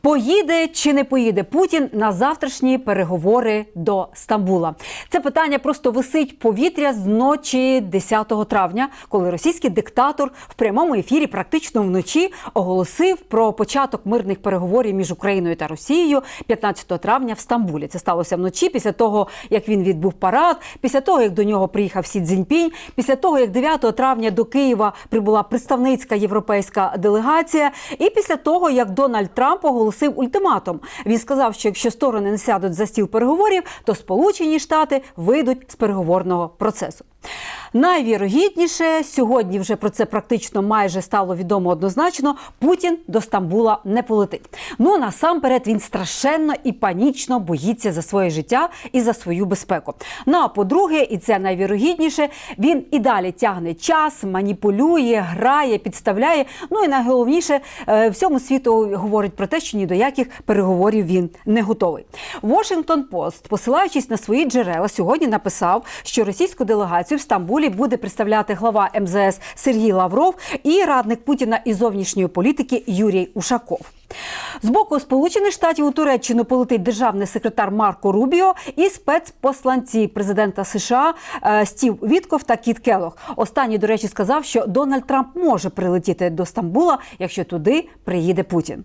Поїде чи не поїде Путін на завтрашні переговори до Стамбула? Це питання просто висить повітря з ночі 10 травня, коли російський диктатор в прямому ефірі, практично вночі, оголосив про початок мирних переговорів між Україною та Росією 15 травня в Стамбулі. Це сталося вночі, після того як він відбув парад, після того як до нього приїхав Сі Цзіньпінь, після того як 9 травня до Києва прибула представницька європейська делегація, і після того як Дональд Трамп оголосив ультиматум. Він сказав, що якщо сторони не сядуть за стіл переговорів, то Сполучені Штати вийдуть з переговорного процесу. Найвірогідніше сьогодні вже про це практично майже стало відомо однозначно. Путін до Стамбула не полетить. Ну насамперед він страшенно і панічно боїться за своє життя і за свою безпеку. Ну а по-друге, і це найвірогідніше, він і далі тягне час, маніпулює, грає, підставляє. Ну і найголовніше е, всьому світу говорить про те, що ні до яких переговорів він не готовий. Washington Post, посилаючись на свої джерела, сьогодні написав, що російську делегацію в Стамбулі буде представляти глава МЗС Сергій Лавров і радник Путіна із зовнішньої політики Юрій Ушаков. З боку Сполучених Штатів у Туреччину полетить державний секретар Марко Рубіо і спецпосланці президента США е, Стів Вітков та Кіт Келох. Останній, до речі, сказав, що Дональд Трамп може прилетіти до Стамбула, якщо туди приїде Путін.